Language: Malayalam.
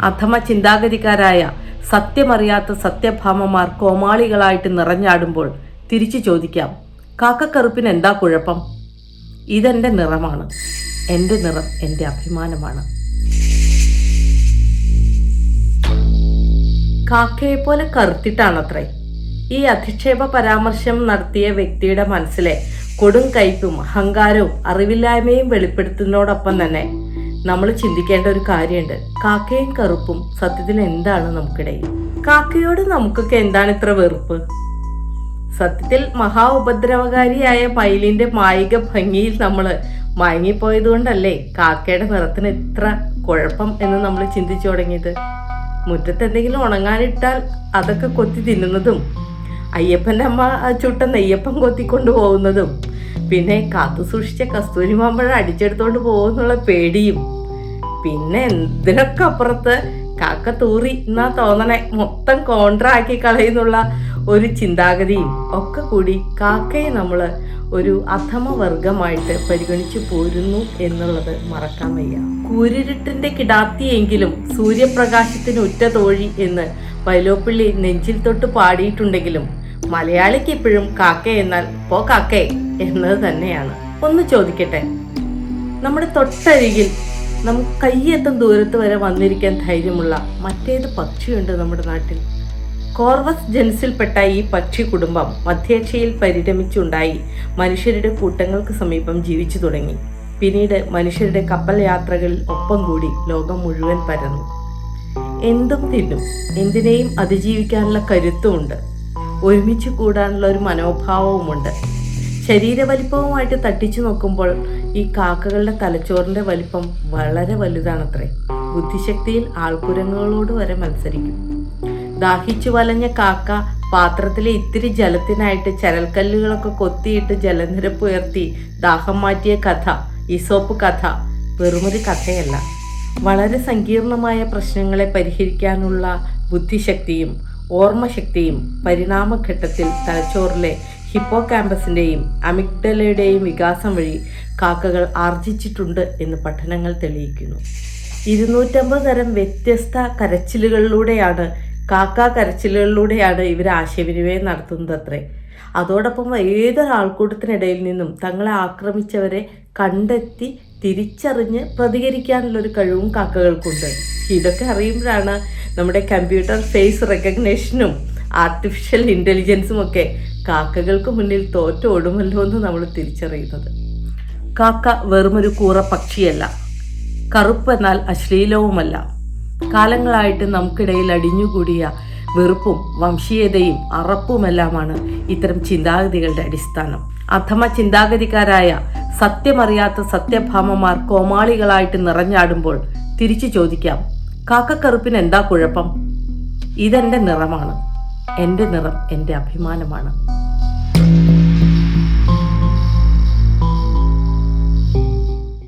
അധമ ചിന്താഗതിക്കാരായ സത്യമറിയാത്ത സത്യഭാമമാർ കോമാളികളായിട്ട് നിറഞ്ഞാടുമ്പോൾ തിരിച്ചു ചോദിക്കാം കാക്കക്കറുപ്പിന് എന്താ കുഴപ്പം? ഇതെന്റെ നിറമാണ്. എന്റെ നിറം എന്റെ അഭിമാനമാണ്. കാക്കയെ പോലെ കറുത്തിട്ടാണത്രേ. ഈ അധിക്ഷേപ പരാമർശം നടത്തിയ വ്യക്തിയുടെ മനസ്സിലെ കൊടും കയ്പും അഹങ്കാരവും അറിവില്ലായ്മയും വെളിപ്പെടുത്തുന്നതോടൊപ്പം തന്നെ നമ്മൾ ചിന്തിക്കേണ്ട ഒരു കാര്യമുണ്ട്. കാക്കയും കറുപ്പും സത്യത്തിൽ എന്താണ് നമുക്കിടയിൽ? കാക്കയോട് നമുക്കൊക്കെ എന്താണ് ഇത്ര വെറുപ്പ്? സത്യത്തിൽ മഹാ ഉപദ്രവകാരിയായ മയിലിന്റെ മായിക ഭംഗിയിൽ നമ്മൾ മയങ്ങിപ്പോയത് കൊണ്ടല്ലേ കാക്കയുടെ നിറത്തിന് ഇത്ര കുഴപ്പം എന്ന് നമ്മൾ ചിന്തിച്ചു തുടങ്ങിയത്? മുറ്റത്ത് എന്തെങ്കിലും ഉണങ്ങാനിട്ടാൽ അതൊക്കെ കൊത്തി തിന്നുന്നതും അയ്യപ്പന്റെ അമ്മ ചുട്ട നെയ്യപ്പം കൊത്തിക്കൊണ്ട് പോകുന്നതും പിന്നെ കാത്തു സൂക്ഷിച്ച കസ്തൂരി മാമ്പഴം അടിച്ചെടുത്തോണ്ട് പോകുന്നുള്ള പേടിയും. പിന്നെ എന്തിനൊക്കെ അപ്പുറത്ത് കാക്ക തൂറി എന്നാ തോന്നണേ. മൊത്തം കോൺട്ര ആക്കി കളയുന്നുള്ള ഒരു ചിന്താഗതിയും ഒക്കെ കൂടി കാക്കയെ നമ്മൾ ഒരു അധമ വർഗമായിട്ട് പരിഗണിച്ചു പോരുന്നു എന്നുള്ളത് മറക്കാൻ വയ്യ. കൂരിരുട്ടിന്റെ കിടാത്തിയെങ്കിലും സൂര്യപ്രകാശത്തിന് ഉറ്റ തോഴി എന്ന് വൈലോപ്പിള്ളി നെഞ്ചിൽ തൊട്ട് പാടിയിട്ടുണ്ടെങ്കിലും മലയാളിക്ക് ഇപ്പോഴും കാക്ക എന്നാൽ പോ കാക്കേ എന്നത് തന്നെയാണ്. ഒന്ന് ചോദിക്കട്ടെ? നമ്മുടെ തൊട്ടരികിൽ നമുക്ക് കയ്യെത്തും ദൂരത്ത് വരെ വന്നിരിക്കാൻ ധൈര്യമുള്ള മറ്റേത് പക്ഷിയുണ്ട് നമ്മുടെ നാട്ടിൽ. കോർവസ് ജെൻസിൽപ്പെട്ട ഈ പക്ഷി കുടുംബം മധ്യേഷ്യയിൽ പരിരമിച്ചുണ്ടായി. മനുഷ്യരുടെ കൂട്ടങ്ങൾക്ക് സമീപം ജീവിച്ചു തുടങ്ങി. പിന്നീട് മനുഷ്യരുടെ കപ്പൽ യാത്രകളിൽ ഒപ്പം കൂടി ലോകം മുഴുവൻ പരന്നു. എന്തും തിന്നും. എന്തിനേയും അതിജീവിക്കാനുള്ള കരുത്തുമുണ്ട്. ഒരുമിച്ച് കൂടാനുള്ള ഒരു മനോഭാവവുമുണ്ട്. ശരീരവലിപ്പവുമായിട്ട് തട്ടിച്ചു നോക്കുമ്പോൾ ഈ കാക്കകളുടെ തലച്ചോറിന്റെ വലിപ്പം വളരെ വലുതാണത്രേ. ബുദ്ധിശക്തിയിൽ ആൾക്കുരങ്ങുകളോട് വരെ മത്സരിക്കും. ദാഹിച്ചു വലഞ്ഞ കാക്ക പാത്രത്തിലെ ഇത്തിരി ജലത്തിനായിട്ട് ചരൽക്കല്ലുകളൊക്കെ കൊത്തിയിട്ട് ജലനിരപ്പ് ഉയർത്തി ദാഹം മാറ്റിയ കഥ ഇസോപ്പ് കഥ വെറുമൊരു കഥയല്ല. വളരെ സങ്കീർണമായ പ്രശ്നങ്ങളെ പരിഹരിക്കാനുള്ള ബുദ്ധിശക്തിയും ഓർമ്മശക്തിയും പരിണാമഘട്ടത്തിൽ തലച്ചോറിലെ ഹിപ്പോ ക്യാമ്പസിന്റെയും അമിഗ്ഡലയുടെയും വികാസം വഴി കാക്കകൾ ആർജിച്ചിട്ടുണ്ട് എന്ന് പഠനങ്ങൾ തെളിയിക്കുന്നു. ഇരുന്നൂറ്റമ്പത് തരം വ്യത്യസ്ത കരച്ചിലുകളിലൂടെയാണ് കാക്ക കരച്ചിലുകളിലൂടെയാണ് ഇവർ ആശയവിനിമയം നടത്തുന്നത് അത്രേ അതോടൊപ്പം ഏതൊരാൾക്കൂട്ടത്തിനിടയിൽ നിന്നും തങ്ങളെ ആക്രമിച്ചവരെ കണ്ടെത്തി തിരിച്ചറിഞ്ഞ് പ്രതികരിക്കാനുള്ളൊരു കഴിവും കാക്കകൾക്കുണ്ട്. ഇതൊക്കെ അറിയുമ്പോഴാണ് നമ്മുടെ കമ്പ്യൂട്ടർ ഫേസ് റെക്കഗ്നേഷനും ആർട്ടിഫിഷ്യൽ ഇന്റലിജൻസും ഒക്കെ കാക്കകൾക്ക് മുന്നിൽ തോറ്റോടുമല്ലോ എന്ന് നമ്മൾ തിരിച്ചറിയുന്നത്. കാക്ക വെറുമൊരു കൂറ പക്ഷിയല്ല. കറുപ്പ് എന്നാൽ അശ്ലീലവുമല്ല. കാലങ്ങളായിട്ട് നമുക്കിടയിൽ അടിഞ്ഞുകൂടിയ വെറുപ്പും വംശീയതയും അറപ്പുമെല്ലാമാണ് ഇത്തരം ചിന്താഗതികളുടെ അടിസ്ഥാനം. അഥമ ചിന്താഗതിക്കാരായ സത്യമറിയാത്ത സത്യഭാമമാർ കോമാളികളായിട്ട് നിറഞ്ഞാടുമ്പോൾ തിരിച്ചു ചോദിക്കാം കാക്കക്കറുപ്പിന് എന്താ കുഴപ്പം? ഇതെന്റെ നിറമാണ്. എന്റെ നിറം എന്റെ അഭിമാനമാണ്.